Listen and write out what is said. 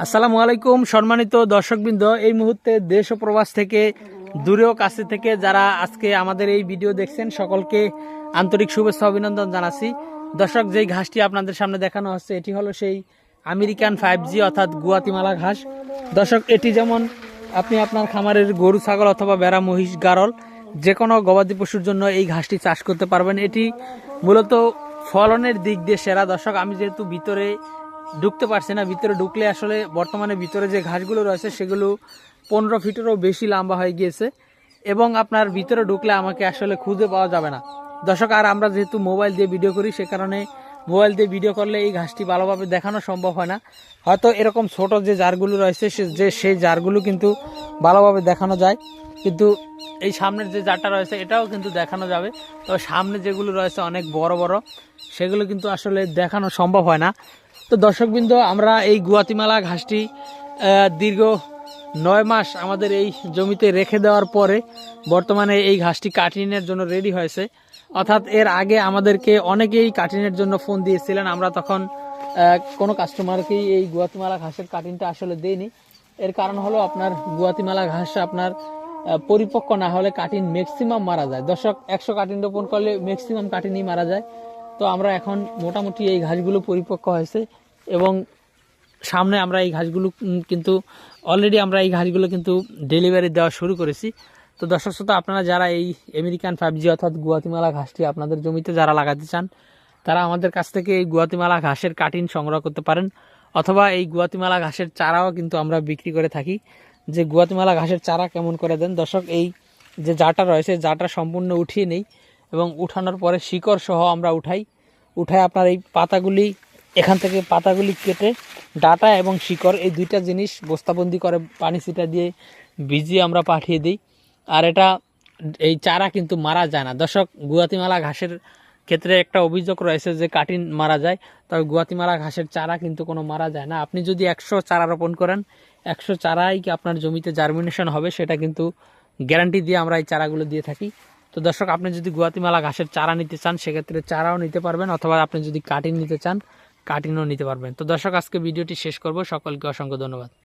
আসসালামু আলাইকুম, সম্মানিত দর্শকবৃন্দ। এই মুহূর্তে দেশ ও প্রবাস থেকে দূরেও কাছে থেকে যারা আজকে আমাদের এই ভিডিও দেখছেন, সকলকে আন্তরিক শুভেচ্ছা, অভিনন্দন জানাচ্ছি। দর্শক, যেই ঘাসটি আপনাদের সামনে দেখানো হচ্ছে, এটি হলো সেই আমেরিকান ফাইভ জি অর্থাৎ গুয়াতিমালা ঘাস। দর্শক, এটি যেমন আপনি আপনার খামারের গরু, ছাগল অথবা বেড়া মহিষ, গারল যে কোনো গবাদি পশুর জন্য এই ঘাসটি চাষ করতে পারবেন। এটি মূলত ফলনের দিক দিয়ে সেরা। দর্শক, আমি যেহেতু ভিতরে ঢুকতে পারছি না। ভিতরে ঢুকলে আসলে বর্তমানে ভিতরে যে ঘাসগুলো রয়েছে, সেগুলো পনেরো ফিটেরও বেশি লম্বা হয়ে গিয়েছে। এবং আপনার ভিতরে ঢুকলে আমাকে আসলে খুঁজে পাওয়া যাবে না। দর্শক, আর আমরা যেহেতু মোবাইল দিয়ে ভিডিও করি, সে কারণে মোবাইল দিয়ে ভিডিও করলে এই ঘাসটি ভালোভাবে দেখানো সম্ভব হয় না। হয়তো এরকম ছোট যে জারগুলো রয়েছে, সে যে, সেই জারগুলো কিন্তু ভালোভাবে দেখানো যায়। কিন্তু এই সামনের যে জারটা রয়েছে, এটাও কিন্তু দেখানো যাবে। তবে সামনে যেগুলো রয়েছে, অনেক বড় বড়, সেগুলো কিন্তু আসলে দেখানো সম্ভব হয় না। তো দর্শকবৃন্দ, আমরা এই গুয়াতিমালা ঘাসটি দীর্ঘ নয় মাস আমাদের এই জমিতে রেখে দেওয়ার পরে বর্তমানে এই ঘাসটি কাটিনের জন্য রেডি হয়েছে। অর্থাৎ এর আগে আমাদেরকে অনেকেই কাটিনের জন্য ফোন দিয়েছিলেন, আমরা তখন কোনো কাস্টমারকেই এই গুয়াতিমালা ঘাসের কাটিনটা আসলে দেইনি। এর কারণ হলো আপনার গুয়াতিমালা ঘাস আপনার পরিপক্ক না হলে কাটিন ম্যাক্সিমাম মারা যায়। দর্শক, একশো কাটিন রোপণ করলে ম্যাক্সিমাম কাটিনই মারা যায়। তো আমরা এখন মোটামুটি এই ঘাসগুলো পরিপক্ক হয়েছে। এবং সামনে আমরা এই ঘাসগুলো কিন্তু অলরেডি আমরা এই ঘাসগুলো কিন্তু ডেলিভারি দেওয়া শুরু করেছি। তো দর্শক শ্রোতা, আপনারা যারা এই আমেরিকান ফাইভ জি অর্থাৎ গুয়াতিমালা ঘাসটি আপনাদের জমিতে যারা লাগাতে চান, তারা আমাদের কাছ থেকে এই গুয়াতিমালা ঘাসের কাটিন সংগ্রহ করতে পারেন, অথবা এই গুয়াতিমালা ঘাসের চারাও কিন্তু আমরা বিক্রি করে থাকি। যে গুয়াতিমালা ঘাসের চারা কেমন করে দেন? দর্শক, এই যে জাটা রয়েছে জাটা সম্পূর্ণ উঠিয়ে নেই এবং উঠানোর পরে শিকড় সহ আমরা উঠাই। উঠায় আপনার এই পাতাগুলি এখান থেকে পাতাগুলি কেটে ডাটা এবং শিকড়, এই দুইটা জিনিস বস্তাবন্দি করে পানি ছিটা দিয়ে ভিজিয়ে আমরা পাঠিয়ে দিই। আর এটা, এই চারা কিন্তু মারা যায় না। দর্শক, গুয়াতিমালা ঘাসের ক্ষেত্রে একটা অভিযোগ রয়েছে যে কাটিন মারা যায়, তবে গুয়াতিমালা ঘাসের চারা কিন্তু কোনো মারা যায় না। আপনি যদি একশো চারা রোপণ করেন, একশো চারাই কি আপনার জমিতে জার্মিনেশন হবে, সেটা কিন্তু গ্যারান্টি দিয়ে আমরা এই চারাগুলো দিয়ে থাকি। তো দর্শক, আপনি যদি গুয়াতিমালা ঘাসের চারা নিতে চান, সেক্ষেত্রে চারাও নিতে পারবেন, অথবা আপনি যদি কাটিং নিতে চান কাটিংও নিতে পারবেন। তো দর্শক আজকে ভিডিওটি শেষ করব। সকলকে অসংখ্য ধন্যবাদ।